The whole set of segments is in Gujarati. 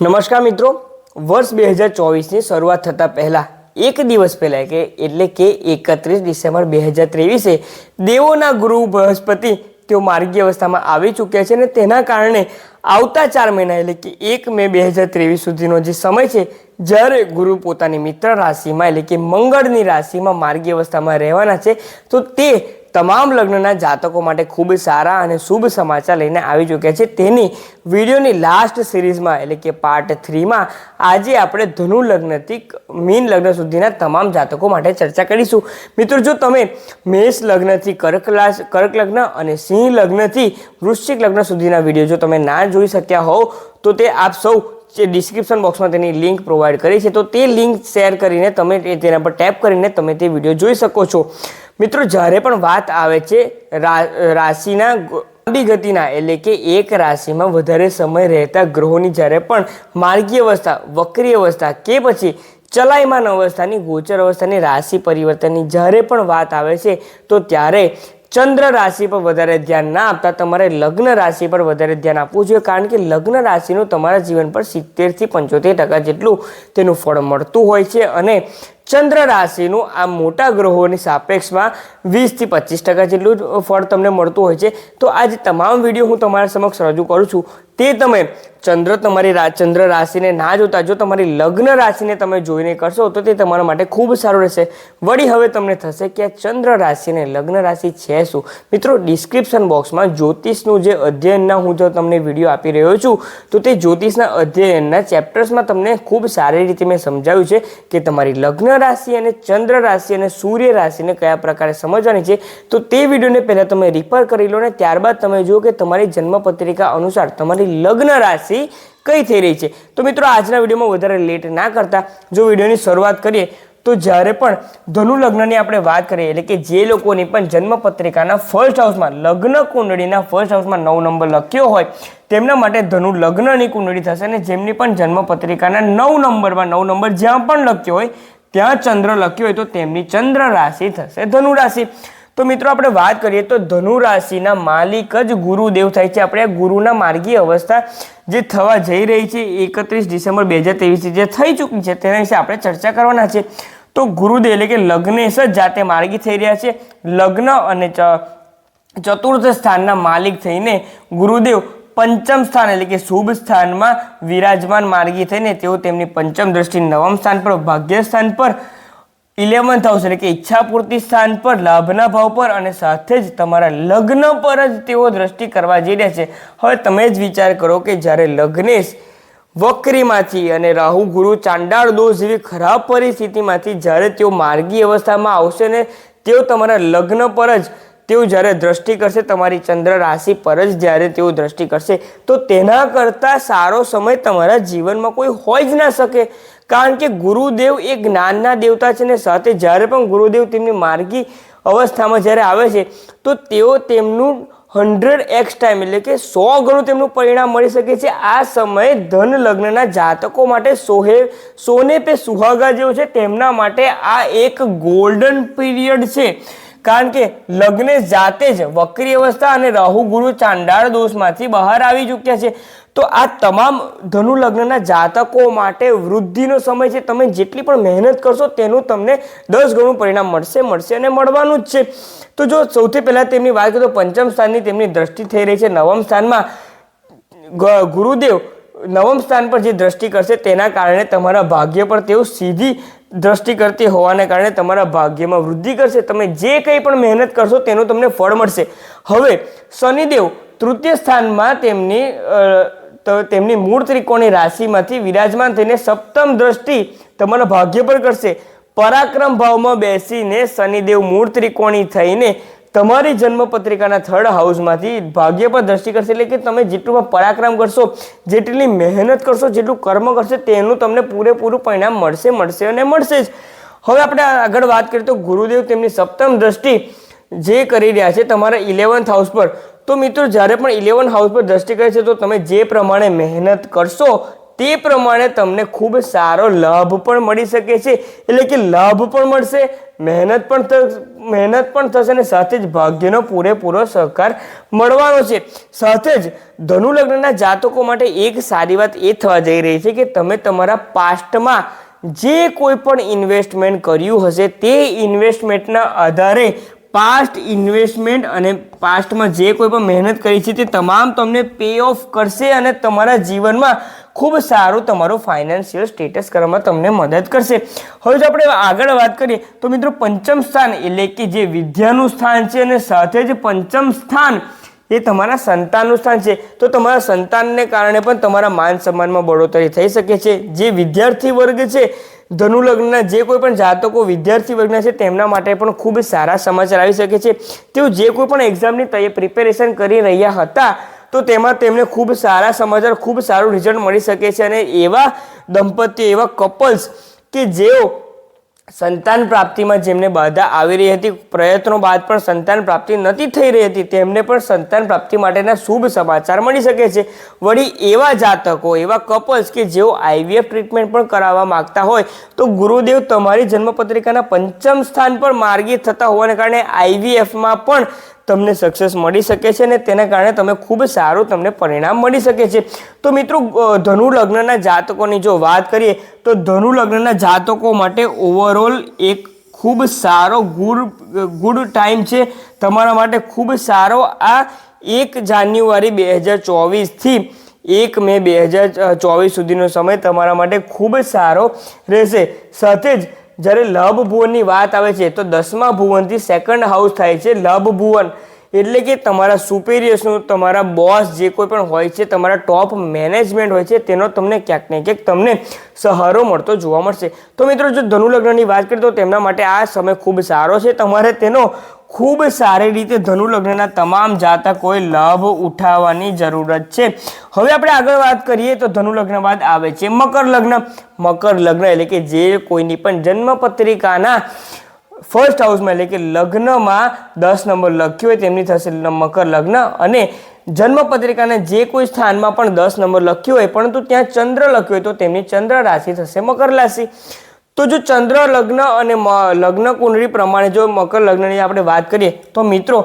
નમસ્કાર મિત્રો. વર્ષ બે હજાર ચોવીસની શરૂઆત થતાં પહેલાં એક દિવસ પહેલાં કે એટલે કે એકત્રીસ ડિસેમ્બર બે હજાર ત્રેવીસે દેવોના ગુરુ બૃહસ્પતિ તેઓ માર્ગીય અવસ્થામાં આવી ચૂક્યા છે અને તેના કારણે આવતા ચાર મહિના એટલે કે એક મે બે હજાર ત્રેવીસ સુધીનો જે સમય છે, જ્યારે ગુરુ પોતાની મિત્ર રાશિમાં એટલે કે મંગળની રાશિમાં માર્ગીય અવસ્થામાં રહેવાના છે, તો તે તમામ લગ્નના જાતકો માટે ખૂબ સારા અને શુભ સમાચાર લઈને આવી ચૂક્યા છે. તેની વિડીયોની લાસ્ટ સિરીઝમાં એટલે કે પાર્ટ થ્રીમાં આજે આપણે ધનુ લગ્નથી મીન લગ્ન સુધીના તમામ જાતકો માટે ચર્ચા કરીશું. મિત્રો, જો તમે મેષ લગ્નથી કર્ક કર્ક લગ્ન અને સિંહ લગ્નથી વૃશ્ચિક લગ્ન સુધીના વીડિયો જો તમે ના જોઈ શક્યા હોવ, તો તે આપ સૌ ડિસ્ક્રિપ્શન બોક્સમાં તેની લિંક પ્રોવાઈડ કરી છે, તો તે લિંક શેર કરીને તમે તેના પર ટેપ કરીને તમે તે વીડિયો જોઈ શકો છો. મિત્રો, જ્યારે પણ વાત આવે છે રાશિના લાંબી ગતિના એટલે કે એક રાશિમાં વધારે સમય રહેતા ગ્રહોની જ્યારે પણ માર્ગીય અવસ્થા વક્રી અવસ્થા કે પછી ચલાયમાન અવસ્થાની ગોચર અવસ્થાની રાશિ પરિવર્તનની જ્યારે પણ વાત આવે છે, તો ત્યારે ચંદ્ર રાશિ પર વધારે ધ્યાન ના આપતા તમારે લગ્ન રાશિ પર વધારે ધ્યાન આપવું જોઈએ. કારણ કે લગ્ન રાશિનું તમારા જીવન પર સિત્તેરથી પંચોતેર ટકા જેટલું તેનું ફળ મળતું હોય છે અને ચંદ્ર રાશિનું આ મોટા ગ્રહોની સાપેક્ષમાં વીસથી પચીસ ટકા જેટલું જ ફળ તમને મળતું હોય છે. તો આજે તમામ વીડિયો હું તમારા સમક્ષ રજૂ કરું છું, તે તમે ચંદ્ર તમારી ચંદ્ર રાશિને ના જોતા, જો તમારી લગ્ન રાશિને તમે જોઈને કરશો, તો તે તમારા માટે ખૂબ સારું રહેશે. વળી હવે તમને થશે કે આ ચંદ્ર રાશિને લગ્ન રાશિ છે શું? મિત્રો ડિસ્ક્રિપ્શન બોક્સમાં જ્યોતિષનું જે અધ્યયનના હું જો તમને વીડિયો આપી રહ્યો છું, તો તે જ્યોતિષના અધ્યયનના ચેપ્ટર્સમાં તમને ખૂબ સારી રીતે મેં સમજાવ્યું છે કે તમારી લગ્ન રાશિ અને ચંદ્ર રાશિ અને સૂર્ય રાશિને કયા પ્રકારે સમજવાની છે? તો તે વિડીયોને પહેલાં તમે રિફર કરી લો ને ત્યારબાદ તમે જુઓ કે તમારી જન્મપત્રિકા અનુસાર તમારી લગ્ન રાશિ કઈ થઈ રહી છે. તો મિત્રો, આજના વિડીયોમાં વધારે લેટ ના કરતા જો વિડીયોની શરૂઆત કરીએ, તો જ્યારે પણ ધનુ લગ્નની આપણે વાત કરીએ, એટલે કે જે લોકોની પણ જન્મપત્રિકાના ફર્સ્ટ હાઉસમાં લગ્ન કુંડળીના ફર્સ્ટ હાઉસમાં નવ નંબર લખ્યો હોય, તેમના માટે ધનુ લગ્નની કુંડળી થશે અને જેમની પણ જન્મપત્રિકાના નવ નંબરમાં નવ નંબર જ્યાં પણ લખ્યો હોય ત્યાં ચંદ્ર લખ્યો હોય તો તેમની ચંદ્ર રાશિ થશે. ધનુ રાશિ. તો મિત્રો આપણે વાત કરીએ તો ધનુ રાશિના માલિક જ ગુરુદેવ થાય છે. આપણે ગુરુના માર્ગીય અવસ્થા જે થવા જઈ રહી છે એકત્રીસ ડિસેમ્બર બે હજાર ત્રેવીસથી જે થઈ ચૂકી છે તેના વિશે આપણે ચર્ચા કરવાના છે. તો ગુરુદેવ એટલે કે લગ્નેશ જ જાતે માર્ગી થઈ રહ્યા છે. લગ્ન અને ચતુર્થ સ્થાનના માલિક થઈને ગુરુદેવ પંચમ સ્થાન એટલે કે શુભ સ્થાનમાં વિરાજમાન માર્ગી થઈને તેઓ તેમની પંચમ દ્રષ્ટિ નવમ સ્થાન પર, ભાગ્ય સ્થાન પર ઇલેવન્થ હાઉસ એટલે કે ઈચ્છા પૂર્તિ સ્થાન પર, લાભના ભાવ પર અને સાથે જ તમારા લગ્ન પર જ તેઓ દ્રષ્ટિ કરવા જઈ રહ્યા છે. હવે તમે જ વિચાર કરો કે જ્યારે લગ્નેશ વક્રીમાંથી અને રાહુ ગુરુ ચાંડાળ દોષ જેવી ખરાબ પરિસ્થિતિમાંથી જ્યારે તેઓ માર્ગી અવસ્થામાં આવશે ને તેઓ તમારા લગ્ન પર જ તેઓ જ્યારે દ્રષ્ટિ કરશે, તમારી ચંદ્ર રાશિ પર જ જ્યારે તેઓ દ્રષ્ટિ કરશે, તો તેના કરતાં સારો સમય તમારા જીવનમાં કોઈ હોય જ ના શકે. કારણ કે ગુરુદેવ એ જ્ઞાનના દેવતા છે ને, સાથે જ્યારે પણ ગુરુદેવ તેમની માર્ગી અવસ્થામાં જ્યારે આવે છે, તો તેઓ તેમનું હંડ્રેડ એક્સ ટાઈમ એટલે કે સો ગણું તેમનું પરિણામ મળી શકે છે. આ સમયે ધન લગ્નના જાતકો માટે સોહે, સોને પે સુહાગા જેવું છે, તેમના માટે આ એક ગોલ્ડન પીરિયડ છે. કારણ કે લગ્ન જાતે જ વક્રી અવસ્થા અને રાહુ ગુરુ ચાંડાળ દોષમાંથી બહાર આવી ચૂક્યા છે. તો આ તમામ ધનુ લગ્નના જાતકો માટે વૃદ્ધિનો સમય છે. તમે જેટલી પણ મહેનત કરશો તેનું તમને દસ ગણું પરિણામ મળશે મળશે અને મળવાનું જ છે. તો જો સૌથી પહેલાં તેમની વાત કરીએ તો પંચમ સ્થાનની તેમની દ્રષ્ટિ થઈ રહી છે. નવમ સ્થાનમાં ગુરુદેવ નવમ સ્થાન પર જે દ્રષ્ટિ કરશે તેના કારણે તમારા ભાગ્ય પર તેઓ સીધી દ્રષ્ટિ કરતી હોવાને કારણે તમારા ભાગ્યમાં વૃદ્ધિ કરશે. તમે જે કંઈ પણ મહેનત કરશો તેનું તમને ફળ મળશે. હવે શનિદેવ તૃતીય સ્થાનમાં તેમની તેમની મૂળ ત્રિકોણની રાશિમાંથી વિરાજમાન થઈને સપ્તમ દ્રષ્ટિ તમારા ભાગ્ય પર કરશે. પરાક્રમ ભાવમાં બેસીને શનિદેવ મૂળ ત્રિકોણી થઈને તમારી જન્મપત્રિકાના થર્ડ હાઉસમાંથી ભાગ્ય પર દ્રષ્ટિ કરશે એટલે કે તમે જેટલું પરાક્રમ કરશો, જેટલી મહેનત કરશો, જેટલું કર્મ કરશે, તેનું તમને પૂરેપૂરું પરિણામ મળશે મળશે અને મળશે જ. હવે આપણે આગળ વાત કરીએ તો ગુરુદેવ તેમની સપ્તમ દ્રષ્ટિ જે કરી રહ્યા છે તમારા ઇલેવન્થ હાઉસ પર. તો મિત્રો, જ્યારે પણ ઇલેવન હાઉસ પર દ્રષ્ટિ કરે છે, તો તમે જે પ્રમાણે મહેનત કરશો, તે પ્રમાણે તમને ખૂબ સારો લાભ પણ મળી શકે છે. એટલે કે લાભ પણ મળશે, મહેનત પણ મહેનત પણ થશે અને સાથે જ ભાગ્યનો પૂરેપૂરો સહકાર મળવાનો છે. સાથે જ ધનુ લગ્નના જાતકો માટે એક સારી વાત એ થવા જઈ રહી છે કે તમે તમારા પાસ્ટમાં જે કોઈ પણ ઇન્વેસ્ટમેન્ટ કર્યું હશે તે ઇન્વેસ્ટમેન્ટના આધારે પાસ્ટ ઇન્વેસ્ટમેન્ટ અને પાસ્ટમાં જે કોઈ પણ મહેનત કરી છે તે તમામ તમને પે ઓફ કરશે અને તમારા જીવનમાં ખૂબ સારું તમારું ફાઇનાન્શિયલ સ્ટેટસ કરવામાં તમને મદદ કરશે. હવે જો આપણે આગળ વાત કરીએ, તો મિત્રો પંચમ સ્થાન એટલે કે જે વિદ્યાનું સ્થાન છે અને સાથે જ પંચમ સ્થાન એ તમારા સંતાનનું સ્થાન છે. તો તમારા સંતાનને કારણે પણ તમારા માન સન્માનમાં બઢોતરી થઈ શકે છે. જે વિદ્યાર્થી વર્ગ છે ધનુ લગ્નના જે કોઈ પણ જાતકો વિદ્યાર્થી વર્ગના છે, તેમના માટે પણ ખૂબ સારા સમાચાર આવી શકે છે. તેઓ જે કોઈ પણ એક્ઝામની પ્રિપેરેશન કરી રહ્યા હતા, તો તેમાં તેમને ખૂબ સારા સમાચાર, ખૂબ સારું રિઝલ્ટ મળી શકે છે અને એવા દંપતીઓ, એવા કપલ્સ કે જેઓ સંતાન પ્રાપ્તિમાં જેમને બાધા આવી રહી હતી, પ્રયત્નો બાદ પણ સંતાન પ્રાપ્તિ નથી થઈ રહી હતી, તેમને પણ સંતાન પ્રાપ્તિ માટેના શુભ સમાચાર મળી શકે છે. વળી એવા જાતકો, એવા કપલ્સ કે જેઓ આઈવીએફ ટ્રીટમેન્ટ પણ કરાવવા માગતા હોય, તો ગુરુદેવ તમારી જન્મપત્રિકાના પંચમ સ્થાન પર માર્ગી થતા હોવાને કારણે આઈવીએફમાં પણ તમને સક્સેસ મળી શકે છે અને તેના કારણે તમે ખૂબ સારું તમને પરિણામ મળી શકે છે. તો મિત્રો ધનુ લગ્નના જાતકોની જો વાત કરીએ, તો ધનુ લગ્નના જાતકો માટે ઓવરઓલ એક ખૂબ સારો ગુડ ગુડ ટાઈમ છે. તમારા માટે ખૂબ સારો આ એક જાન્યુઆરી બે હજાર ચોવીસથી એક મે બે હજાર ચોવીસ સુધીનો સમય તમારા માટે ખૂબ સારો રહેશે. સાથે જ જ્યારે લભ ભુવનની વાત આવે છે, તો દસમા ભુવનથી સેકન્ડ હાઉસ થાય છે લભ ભુવન. એટલે કે તમારા સુપેરિયર્સનું તમારા બોસ જે કોઈ પણ હોય છે, તમારા ટોપ મેનેજમેન્ટ હોય છે, તેનો તમને ક્યાંક ને ક્યાંક તમને સહારો મળતો જોવા મળશે. તો મિત્રો, જો ધનુલગ્નની વાત કરીએ તો તેમના માટે આ સમય ખૂબ સારો છે. તમારે તેનો ખૂબ સારી રીતે ધનુ લગ્નના તમામ જાતકોએ લાભ ઉઠાવવાની જરૂરત છે. હવે આપણે આગળ વાત કરીએ તો ધનુ લગ્ન બાદ આવે છે મકર લગ્ન. મકર લગ્ન એટલે કે જે કોઈની પણ જન્મ પત્રિકાના ફર્સ્ટ હાઉસમાં એટલે કે લગ્નમાં દસ નંબર લખ્યો હોય તેમની થશે મકર લગ્ન. અને જન્મ પત્રિકાના જે કોઈ સ્થાનમાં પણ દસ નંબર લખ્યો હોય, પરંતુ ત્યાં ચંદ્ર લખ્યો હોય તો તેમની ચંદ્ર રાશિ થશે મકર રાશિ. તો જો ચંદ્ર, લગ્ન અને લગ્ન કુંડળી પ્રમાણે જો મકર લગ્નની આપણે વાત કરીએ, તો મિત્રો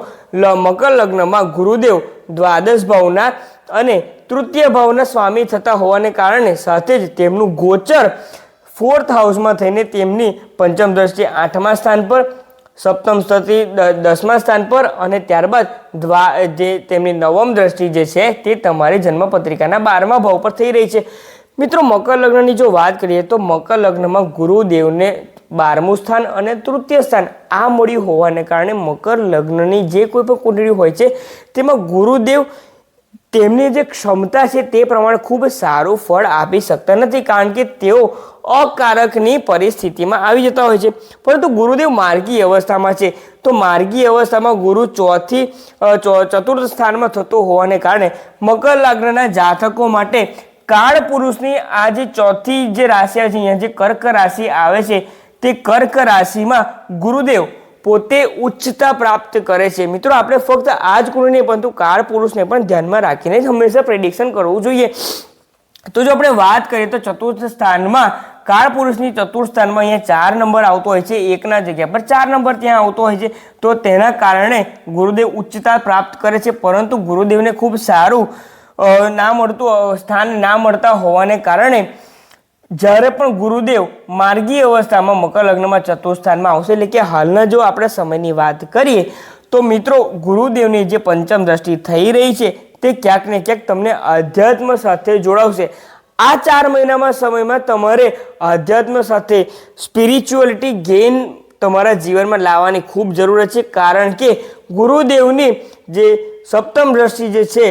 મકર લગ્નમાં ગુરુદેવ દ્વાદશ ભાવના અને તૃતીય ભાવના સ્વામી થતા હોવાને કારણે સાથે જ તેમનું ગોચર ફોર્થ હાઉસમાં થઈને તેમની પંચમ દ્રષ્ટિ આઠમા સ્થાન પર, સપ્તમ સ્થિતિ દસમા સ્થાન પર અને ત્યારબાદ દ્વા, જે તેમની નવમ દ્રષ્ટિ જે છે તે તમારી જન્મપત્રિકાના બારમા ભાવ પર થઈ રહી છે. મિત્રો, મકર લગ્નની જો વાત કરીએ તો મકર લગ્નમાં ગુરુદેવને બારમું સ્થાન અને તૃતીય સ્થાન આ મળ્યું હોવાને કારણે મકર લગ્નની જે કોઈ પણ કુંડળી હોય છે, તેમાં ગુરુદેવ તેમની જે ક્ષમતા છે તે પ્રમાણે ખૂબ સારું ફળ આપી શકતા નથી, કારણ કે તેઓ અકારકની પરિસ્થિતિમાં આવી જતા હોય છે. પરંતુ ગુરુદેવ માર્ગી અવસ્થામાં છે. તો માર્ગી અવસ્થામાં ગુરુ ચોથી ચતુર્થ સ્થાનમાં થતો હોવાને કારણે મકર લગ્નના જાતકો માટે કાળ પુરુષની આ જે ચોથી જે રાશિ છે, અહીંયા જે કર્ક રાશિ આવે છે, તે કર્ક રાશિમાં ગુરુદેવ પોતે ઉચ્ચતા પ્રાપ્ત કરે છે. મિત્રો, આપણે ફક્ત આ જ નહીં, પરંતુ કાળ પુરુષને પણ ધ્યાનમાં રાખીને જ હંમેશા પ્રેડિક્શન કરવું જોઈએ. તો જો આપણે વાત કરીએ, તો ચતુર્થ સ્થાનમાં કાળ પુરુષની ચતુર્થ સ્થાનમાં અહીંયા ચાર નંબર આવતો હોય છે, એકના જગ્યા પર ચાર નંબર ત્યાં આવતો હોય છે. તો તેના કારણે ગુરુદેવ ઉચ્ચતા પ્રાપ્ત કરે છે, પરંતુ ગુરુદેવને ખૂબ સારું ના મળતું સ્થાન ના મળતા હોવાને કારણે જ્યારે પણ ગુરુદેવ માર્ગી અવસ્થામાં મકર લગ્નમાં ચતુર્સ્થાનમાં આવશે, એટલે કે હાલના જો આપણે સમયની વાત કરીએ, તો મિત્રો ગુરુદેવની જે પંચમ દ્રષ્ટિ થઈ રહી છે, તે ક્યાંક ને ક્યાંક તમને આધ્યાત્મ સાથે જોડાવશે. આ ચાર મહિનામાં સમયમાં તમારે આધ્યાત્મ સાથે સ્પિરિચ્યુઅલિટી ગેઇન તમારા જીવનમાં લાવવાની ખૂબ જરૂરત છે, કારણ કે ગુરુદેવની જે સપ્તમ દ્રષ્ટિ જે છે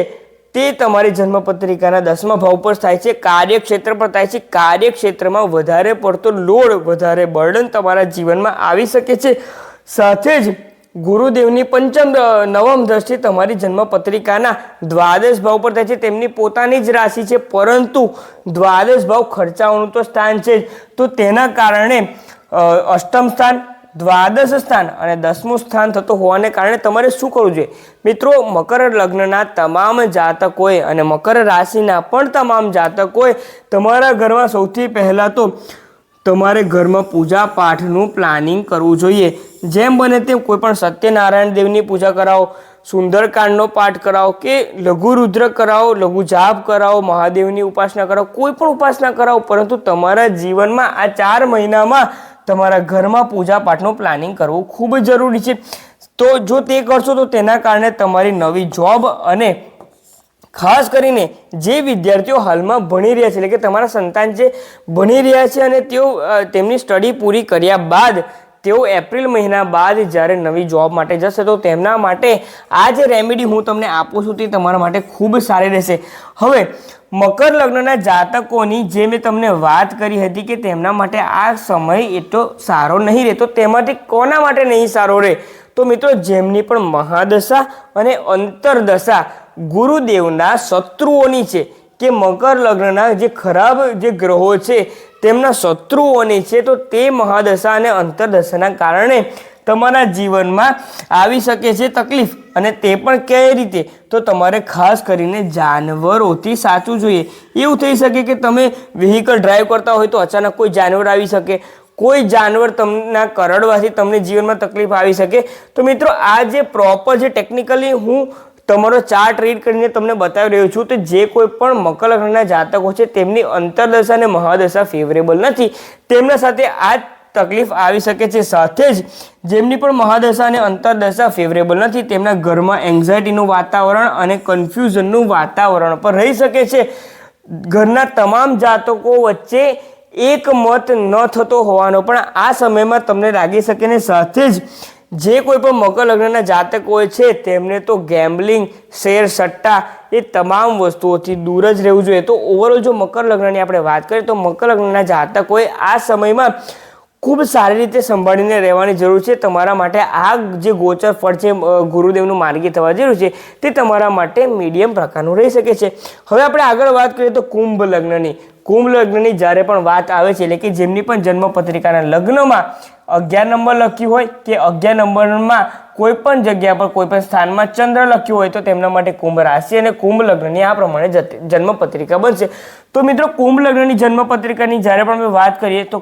તે તમારી જન્મપત્રિકાના દસમા ભાવ પર થાય છે. કાર્યક્ષેત્ર પર થાય છે. કાર્યક્ષેત્રમાં વધારે પડતો લોડ, વધારે બર્ડન તમારા જીવનમાં આવી શકે છે. સાથે જ ગુરુદેવની પંચમ નવમ દ્રષ્ટિ તમારી જન્મપત્રિકાના દ્વાદશ ભાવ પર થાય છે. તેમની પોતાની જ રાશિ છે. પરંતુ દ્વાદશ ભાવ ખર્ચાઓનું તો સ્થાન છે તો તેના કારણે અષ્ટમ સ્થાન દ્વાદશ સ્થાન અને દસમું સ્થાન થતું હોવાને કારણે તમારે શું કરવું જોઈએ? મિત્રો, મકર લગ્નના તમામ જાતકોએ અને મકર રાશિના પણ તમામ જાતકોએ તમારા ઘરમાં સૌથી પહેલાં તો તમારે ઘરમાં પૂજા પાઠનું પ્લાનિંગ કરવું જોઈએ. જેમ બને તેમ કોઈ પણ સત્યનારાયણ દેવની પૂજા કરાવો, સુંદરકાંડનો પાઠ કરાવો કે લઘુ રુદ્ર કરાવો, લઘુ જાપ કરાવો, મહાદેવની ઉપાસના કરાવો, કોઈ પણ ઉપાસના કરાવો, પરંતુ તમારા જીવનમાં આ ચાર મહિનામાં તમારા ઘરમાં પૂજા પાઠનું પ્લાનિંગ કરવું ખૂબ જરૂરી છે. તો જો તે કરશો તો તેના કારણે તમારી નવી જોબ અને ખાસ કરીને જે વિદ્યાર્થીઓ હાલમાં ભણી રહ્યા છે, એટલે કે તમારા સંતાન જે ભણી રહ્યા છે અને તેઓ તેમની સ્ટડી પૂરી કર્યા બાદ તેઓ એપ્રિલ મહિના બાદ જ્યારે નવી જોબ માટે જશે તો તેમના માટે આ જે રેમેડી હું તમને આપું છું તે તમારા માટે ખૂબ સારી રહેશે. હવે, મકર લગ્નના જાતકોની જે મેં તમને વાત કરી હતી કે તેમના માટે આ સમય એટલો સારો નહીં રહેતો તેમાંથી કોના માટે નહીં સારો રહે? તો મિત્રો, જેમની પણ મહાદશા અને અંતરદશા ગુરુદેવના શત્રુઓની છે કે મકર લગ્નના જે ખરાબ જે ગ્રહો છે તેમના શત્રુઓની છે તો તે મહાદશા અને અંતરદશાના કારણે તમારા જીવનમાં આવી શકે છે તકલીફ. અને તે પણ કઈ રીતે? તો તમારે ખાસ કરીને જાનવરોથી સાચવું જોઈએ. એવું થઈ શકે કે તમે વ્હીકલ ડ્રાઈવ કરતા હોય તો અચાનક કોઈ જાનવર આવી શકે. કોઈ જાનવર તમને કરડવાથી તમને જીવનમાં તકલીફ આવી શકે. તો મિત્રો, આ જે પ્રોપર જે ટેકનિકલી હું તમારો ચાર્ટ રીડ કરીને તમને બતાવી રહ્યો છું તો જે કોઈ પણ મકર લગ્નના જાતકો છે, તેમની અંતરદશા અને મહાદશા ફેવરેબલ નથી. તેમના સાથે આ તકલીફ આવી શકે છે. સાથે જ જેમની પણ મહાદશા અને અંતરદશા ફેવરેબલ નથી, તેમના ઘરમાં એન્ઝાયટીનું વાતાવરણ અને કન્ફ્યુઝનનું વાતાવરણ પણ રહી શકે છે. ઘરના તમામ જાતકો વચ્ચે એક મત ન થતો હોવાનો પણ આ સમયમાં તમને લાગી શકે ને સાથે જ જે કોઈ પણ મકર લગ્નના જાતક હોય છે, તેમને તો ગેમ્બલિંગ શેર સટ્ટા એ તમામ વસ્તુઓથી દૂર જ રહેવું જોઈએ. તો ઓવરઓલ જો મકર લગ્નની આપણે વાત કરીએ, તો મકર લગ્નના જાતકોએ આ સમયમાં ખૂબ સારી રીતે સંભાળીને રહેવાની જરૂર છે. તમારા માટે આ જે ગોચર ફળ છે ગુરુદેવનું માર્ગી થવા જરૂર છે, તે તમારા માટે મીડિયમ પ્રકારનું રહી શકે છે. હવે આપણે આગળ વાત કરીએ તો કુંભ લગ્નની. કુંભ લગ્નની જ્યારે પણ વાત આવે છે, એટલે કે જેમની પણ જન્મ પત્રિકાના લગ્નમાં અગિયાર નંબર લખ્યું હોય કે અગિયાર નંબરમાં કોઈ પણ જગ્યા પર કોઈ પણ સ્થાનમાં ચંદ્ર લખ્યું હોય તો તેમના માટે કુંભ રાશિ અને કુંભ લગ્નની આ પ્રમાણે જન્મ પત્રિકા બનશે. તો મિત્રો, કુંભ લગ્નની જન્મ પત્રિકાની જ્યારે પણ અમે વાત કરીએ તો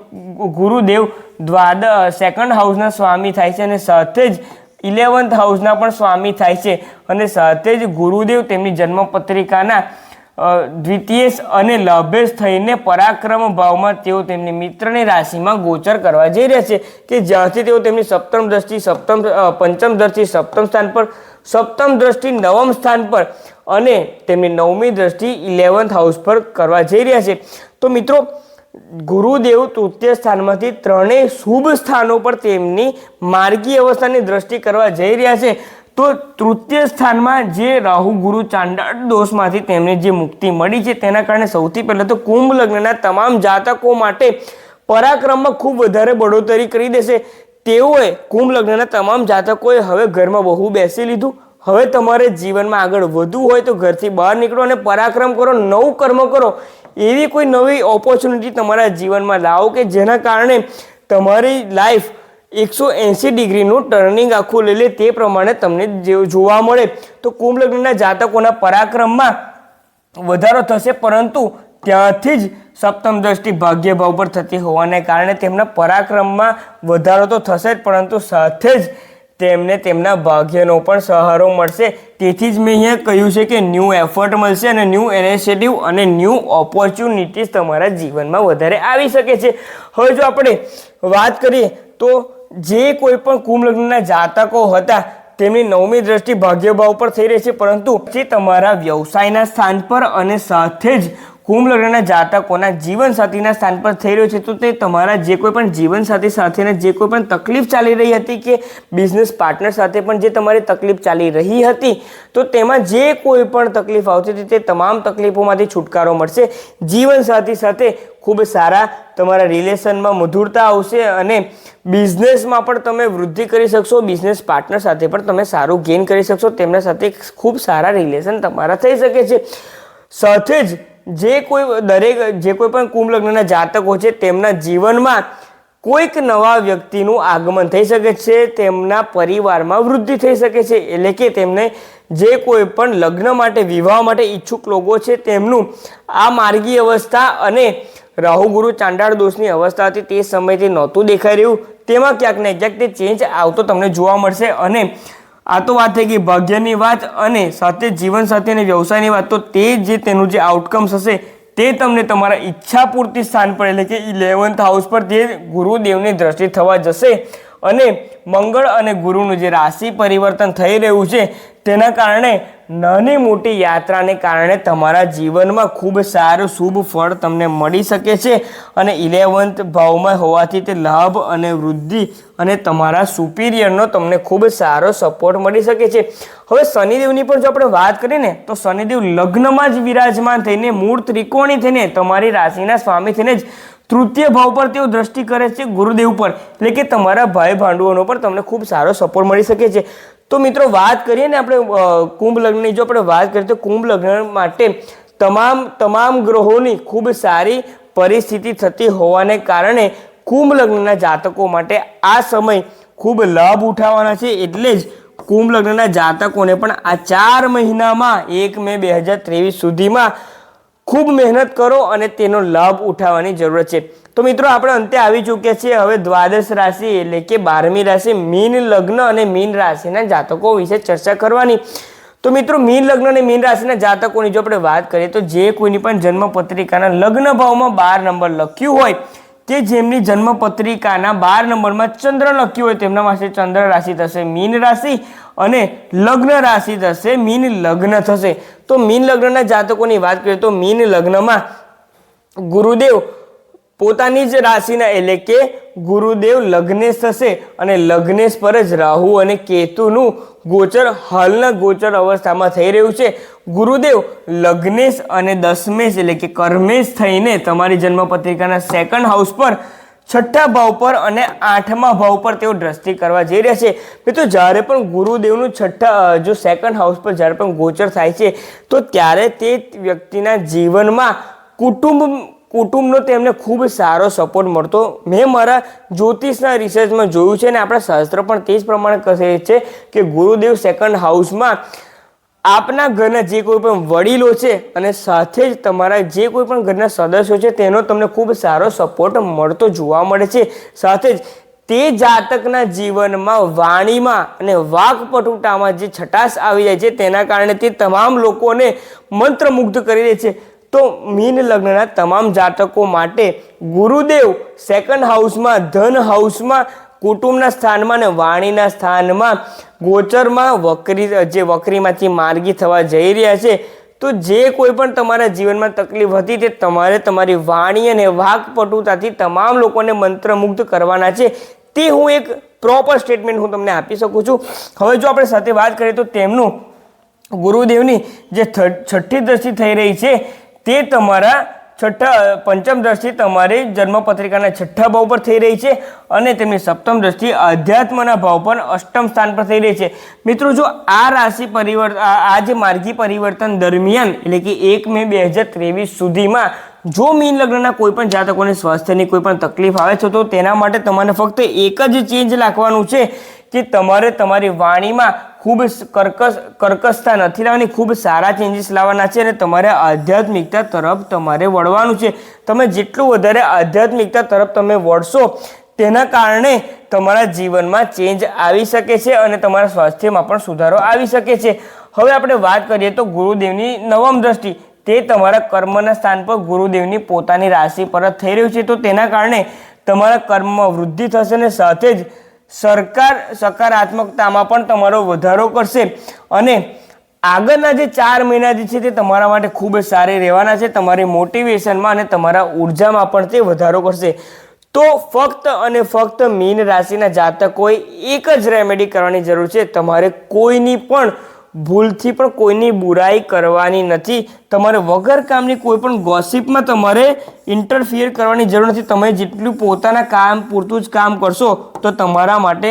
ગુરુદેવ દ્વાદ સેકન્ડ હાઉસના સ્વામી થાય છે અને સાથે જ ઇલેવન્થ હાઉસના પણ સ્વામી થાય છે. અને સાથે જ ગુરુદેવ તેમની જન્મ પત્રિકાના અ, દ્વિતીય અને લાભેશ થઈને પરાક્રમ ભાવમાં તેઓ તેમની મિત્રની રાશિમાં ગોચર કરવા જઈ રહ્યા છે કે જ્યાંથી તેઓ તેમની સપ્તમ દ્રષ્ટિ સપ્તમ પંચમ દ્રષ્ટિ સપ્તમ સ્થાન પર સપ્તમ દ્રષ્ટિ નવમ સ્થાન પર અને તેમની નવમી દ્રષ્ટિ ઇલેવન્થ હાઉસ પર કરવા જઈ રહ્યા છે. તો મિત્રો ગુરુદેવ તૃતીય સ્થાનમાંથી ત્રણેય શુભ સ્થાનો પર તેમની માર્ગી અવસ્થાની દ્રષ્ટિ કરવા જઈ રહ્યા છે. તો તૃતીય સ્થાનમાં જે રાહુ ગુરુ ચાંડાળ દોષમાંથી તેમને જે મુક્તિ મળી છે, તેના કારણે સૌથી પહેલાં તો કુંભ લગ્નના તમામ જાતકો માટે પરાક્રમમાં ખૂબ વધારે બઢોતરી કરી દેશે. તેઓએ કુંભ લગ્નના તમામ જાતકોએ હવે ઘરમાં બહુ બેસી લીધું. હવે તમારે જીવનમાં આગળ વધવું હોય તો ઘરથી બહાર નીકળો અને પરાક્રમ કરો, નવું કર્મ કરો. એવી કોઈ નવી ઓપોર્ચ્યુનિટી તમારા જીવનમાં લાવો કે જેના કારણે તમારી લાઈફ એકસો એંસી ડિગ્રીનું ટર્નિંગ આખું લઈ લે તે પ્રમાણે તમને જોવા મળે તો કુંભ લગ્નના જાતકોના પરાક્રમમાં વધારો થશે, પરંતુ ત્યાંથી જ સપ્તમ દ્રષ્ટિ ભાગ્ય ભાવ પર થતી હોવાને કારણે તેમના પરાક્રમમાં વધારો તો થશે જ, પરંતુ સાથે જ તેમને તેમના ભાગ્યનો પણ સહારો મળશે. તેથી જ મેં અહીંયા કહ્યું છે કે ન્યૂ એફર્ટ મળશે અને ન્યૂ ઇનિશિયેટિવ અને ન્યૂ ઓપોર્ચ્યુનિટીઝ તમારા જીવનમાં વધારે આવી શકે છે. હવે જો આપણે વાત કરીએ તો જે કોઈ પણ કુંભ લગ્નના જાતકો હતા, તેમની નવમી દ્રષ્ટિ ભાગ્યભાવ પર થઈ રહી છે. પરંતુ જે તમારા વ્યવસાયના સ્થાન પર અને સાથે જ કુંભ લગ્નના જાતકોના જીવનસાથીના સ્થાન પર થઈ રહ્યો છે. તો તે તમારા જે કોઈ પણ જીવનસાથી સાથેના જે કોઈ પણ તકલીફ ચાલી રહી હતી કે બિઝનેસ પાર્ટનર સાથે પણ જે તમારી તકલીફ ચાલી રહી હતી, તો તેમાં જે કોઈ પણ તકલીફ આવતી હતી તે તમામ તકલીફોમાંથી છુટકારો મળશે. જીવનસાથી સાથે ખૂબ સારા તમારા રિલેશનમાં મધુરતા આવશે અને બિઝનેસમાં પણ તમે વૃદ્ધિ કરી શકશો બિઝનેસ પાર્ટનર સાથે પણ તમે સારું ગેઇન કરી શકશો. તેમના સાથે ખૂબ સારા રિલેશન તમારા થઈ શકે છે. સાથે જ જે કોઈ દરેક, જે કોઈ પણ કુંભ લગ્નના જાતકો છે, તેમના જીવનમાં કોઈક નવા વ્યક્તિનું આગમન થઈ શકે છે, તેમના પરિવારમાં વૃદ્ધિ થઈ શકે છે, એટલે કે તેમને જે કોઈ પણ લગ્ન માટે, વિવાહ માટે ઈચ્છુક લોકો છે, તેમનું આ માર્ગી અવસ્થા અને રાહુ ગુરુ ચાંડાળ દોષની અવસ્થા હતી, તે સમયથી નહોતું દેખાઈ રહ્યું. તેમાં ક્યાંક ને ક્યાંક તે ચેન્જ આવતો તમને જોવા મળશે અને આ તો વાત થઈ ગઈ ભાગ્યની વાત અને સાથે જીવન સાથે અને વ્યવસાયની વાત, તો તે જે તેનું જે આઉટકમ્સ હશે, તે તમને તમારા ઈચ્છા પૂરતી સ્થાન પર, એટલે કે ઇલેવન્થ હાઉસ પર તે ગુરુદેવની દ્રષ્ટિ થવા જશે. અને મંગળ અને ગુરુનું જે રાશિ પરિવર્તન થઈ રહ્યું છે, તેના કારણે નાની મોટી યાત્રાને કારણે તમારા જીવનમાં ખૂબ સારું શુભ ફળ તમને મળી શકે છે અને ઇલેવન્થ ભાવમાં હોવાથી તે લાભ અને વૃદ્ધિ અને તમારા સુપિરિયરનો તમને ખૂબ સારો સપોર્ટ મળી શકે છે. હવે શનિદેવની પણ જો આપણે વાત કરીએ ને, તો શનિદેવ લગ્નમાં જ વિરાજમાન થઈને, મૂળ ત્રિકોણી થઈને, તમારી રાશિના સ્વામી થઈને જ તૃતીય ભાવ પર તેઓ દ્રષ્ટિ કરે છે ગુરુદેવ પર એટલે કે તમારા ભાઈ ભાંડુઓનો પણ તમને ખૂબ સારો સપોર્ટ મળી શકે છે. તો મિત્રો વાત કરીએ ને આપણે કુંભ લગ્નની, જો આપણે વાત કરીએ તો કુંભ લગ્ન માટે તમામ તમામ ગ્રહોની ખૂબ સારી પરિસ્થિતિ થતી હોવાને કારણે કુંભ લગ્નના જાતકો માટે આ સમય ખૂબ લાભ ઉઠાવવાના છે. એટલે જ કુંભ લગ્નના જાતકોને પણ આ ચાર મહિનામાં એક મે બે હજાર ત્રેવીસ સુધીમાં ખૂબ મહેનત કરો અને તેનો લાભ ઉઠાવવાની જરૂરત છે. તો મિત્રો, આપણે અંતે આવી ચૂક્યા છીએ. હવે દ્વાદશ રાશિ એટલે કે બારમી રાશિ મીન લગ્ન અને મીન રાશિના જાતકો વિશે ચર્ચા કરવાની. તો મિત્રો, મીન લગ્ન અને મીન રાશિના જાતકોની જો આપણે વાત કરીએ, તો જે કોઈની પણ જન્મ પત્રિકાના લગ્ન ભાવમાં બાર નંબર લખ્યું હોય તે જેમની જન્મ પત્રિકાના બાર નંબરમાં ચંદ્ર લખ્યું હોય, તેમના માટે ચંદ્ર રાશિ થશે મીન રાશિ અને લગ્ન રાશિ થશે મીન લગ્ન થશે. તો મીન લગ્નના જાતકોની વાત કરીએ તો મીન લગ્નમાં ગુરુદેવ પોતાની જ રાશિના એટલે કે ગુરુદેવ લગ્નેશ થશે અને લગ્નેશ પર જ રાહુ અને કેતુનું ગોચર, હાલના ગોચર અવસ્થામાં થઈ રહ્યું છે. ગુરુદેવ લગ્નેશ અને દસમેશ એટલે કે કર્મેશ થઈને તમારી જન્મપત્રિકાના સેકન્ડ હાઉસ પર, છઠ્ઠા ભાવ પર અને આઠમા ભાવ પર તેઓ દ્રષ્ટિ કરવા જઈ રહ્યા છે. મિત્રો, જ્યારે પણ ગુરુદેવનું છઠ્ઠા જો સેકન્ડ હાઉસ પર જ્યારે પણ ગોચર થાય છે, તો ત્યારે તે વ્યક્તિના જીવનમાં કુટુંબ કુટુંબનો તેમને ખૂબ સારો સપોર્ટ મળતો. મેં મારા જ્યોતિષના રિસર્ચમાં જોયું છે અને આપણા શાસ્ત્ર પણ તે જ પ્રમાણે કહે છે કે ગુરુદેવ સેકન્ડ હાઉસમાં આપના ઘરના જે કોઈ પણ વડીલો છે અને સાથે જ તમારા જે કોઈ પણ ઘરના સદસ્યો છે તેનો તમને ખૂબ સારો સપોર્ટ મળતો જોવા મળે છે. સાથે જ તે જાતકના જીવનમાં વાણીમાં અને વાકપટુતામાં જે છટાશ આવી જાય છે તેના કારણે તે તમામ લોકોને મંત્રમુગ્ધ કરી દે છે. તો મીન લગ્નના તમામ જાતકો માટે ગુરુદેવ સેકન્ડ હાઉસમાં ધન હાઉસમાં કુટુંબના સ્થાનમાં અને વાણીના સ્થાનમાં ગોચરમાં વકરી, જે વકરીમાંથી માર્ગી થવા જઈ રહ્યા છે. તો જે કોઈ પણ તમારા જીવનમાં તકલીફ હતી તે તમારે તમારી વાણી અને વાકપટુતાથી તમામ લોકોને મંત્રમુગ્ધ કરવાના છે. તે હું એક પ્રોપર સ્ટેટમેન્ટ હું તમને આપી શકું છું. હવે જો આપણે સાથે વાત કરીએ તો તેમનું ગુરુદેવની જે છઠ્ઠી દ્રષ્ટિ થઈ રહી છે તે તમારા છઠ્ઠા પંચમ દ્રષ્ટિ તમારી જન્મપત્રિકાના છઠ્ઠા ભાવ પર થઈ રહી છે અને તેમની સપ્તમ દ્રષ્ટિ અધ્યાત્મના ભાવ પર અષ્ટમ સ્થાન પર થઈ રહી છે. મિત્રો, જો આ રાશિ પરિવર્તન આ જે માર્ગી પરિવર્તન દરમિયાન, એટલે કે એક મે બે હજાર ત્રેવીસ સુધીમાં, જો મીન લગ્નના કોઈ પણ જાતકોને સ્વાસ્થ્યની કોઈ પણ તકલીફ આવે છે, તો તેના માટે તમારે ફક્ત એક જ ચેન્જ લાખવાનું છે. કે તમારે તમારી વાણીમાં ખૂબ કર્કશ, કર્કશતા નથી લાવવાની, ખૂબ સારા ચેન્જીસ લાવવાના છે અને તમારે આધ્યાત્મિકતા તરફ તમારે વળવાનું છે. તમે જેટલું વધારે આધ્યાત્મિકતા તરફ તમે વળશો, તેના કારણે તમારા જીવનમાં ચેન્જ આવી શકે છે અને તમારા સ્વાસ્થ્યમાં પણ સુધારો આવી શકે છે. હવે આપણે વાત કરીએ તો ગુરુદેવની નવમ દ્રષ્ટિ, તે તમારા કર્મના સ્થાન પર ગુરુદેવની પોતાની રાશિ પર થઈ રહ્યું છે. તો તેના કારણે તમારા કર્મમાં વૃદ્ધિ થશે અને સાથે જ સરકાર સકારાત્મકતામાં પણ તમારો વધારો કરશે અને આગળના જે ચાર મહિના જે છે તે તમારા માટે ખૂબ સારી રહેવાના છે, તમારી મોટિવેશનમાં અને તમારા ઉર્જામાં પણ તે વધારો કરશે. તો ફક્ત અને ફક્ત મીન રાશિના જાતકોએ એક જ રેમેડી કરવાની જરૂર છે, તમારે કોઈની પણ ભૂલથી પણ કોઈની બુરાઈ કરવાની નથી. તમારે વગર કામની કોઈ પણ ગોસિપમાં તમારે ઇન્ટરફિયર કરવાની જરૂર નથી. તમે જેટલું પોતાના કામ, પૂરતું જ કામ કરશો તો તમારા માટે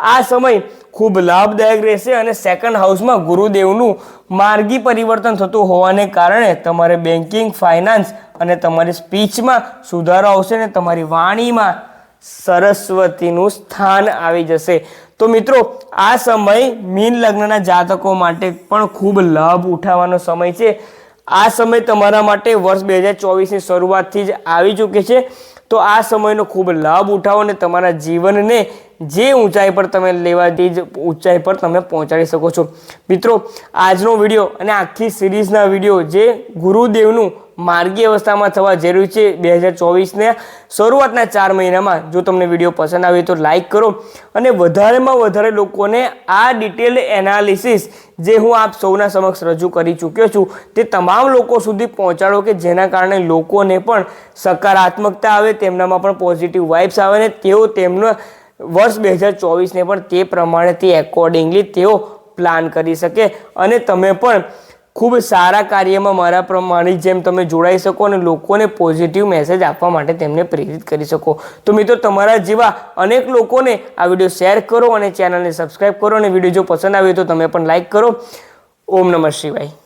આ સમય ખૂબ લાભદાયક રહેશે અને સેકન્ડ હાઉસમાં ગુરુદેવનું માર્ગી પરિવર્તન થતું હોવાને કારણે તમારે બેન્કિંગ ફાઇનાન્સ અને તમારી સ્પીચમાં સુધારો આવશે અને તમારી વાણીમાં સરસ્વતીનું સ્થાન આવી જશે. તો મિત્રો, આ સમય મીન લગ્નના જાતકો માટે પણ ખૂબ લાભ ઉઠાવવાનો સમય છે. આ સમય તમારા માટે વર્ષ બે હજાર ચોવીસની શરૂઆતથી જ આવી ચૂકે છે. તો આ સમયનો ખૂબ લાભ ઉઠાવો અને તમારા જીવનને જે ઊંચાઈ પર તમે લેવાથી જ ઊંચાઈ પર તમે પહોંચાડી શકો છો. મિત્રો, આજનો વીડિયો અને આખી સિરીઝના વીડિયો જે ગુરુદેવનું માર્ગી અવસ્થામાં થવા જરૂરી છે બે હજાર ચોવીસને, શરૂઆતના ચાર મહિનામાં જો તમને વીડિયો પસંદ આવે તો લાઇક કરો અને વધારેમાં વધારે લોકોને આ ડિટેલ એનાલિસિસ જે હું આપ સૌના સમક્ષ રજૂ કરી ચૂક્યો છું તે તમામ લોકો સુધી પહોંચાડો કે જેના કારણે લોકોને પણ સકારાત્મકતા આવે, તેમનામાં પણ પોઝિટિવ વાઇબ્સ આવે ને તેઓ તેમના વર્ષ બે હજાર ચોવીસને પણ તે પ્રમાણેથી એકોર્ડિંગલી તેઓ પ્લાન કરી શકે. અને તમે પણ ખૂબ સારા કાર્યમાં મારા પ્રમાણે જેમ તમે જોડાઈ શકો અને લોકોને પોઝિટિવ મેસેજ આપવા માટે તેમને પ્રેરિત કરી શકો. તો મિત્રો, તમારા જેવા અનેક લોકોને આ વીડિયો શેર કરો અને ચેનલને સબસ્ક્રાઈબ કરો અને વીડિયો જો પસંદ આવ્યો તો તમે પણ લાઈક કરો. ઓમ નમઃ શિવાય.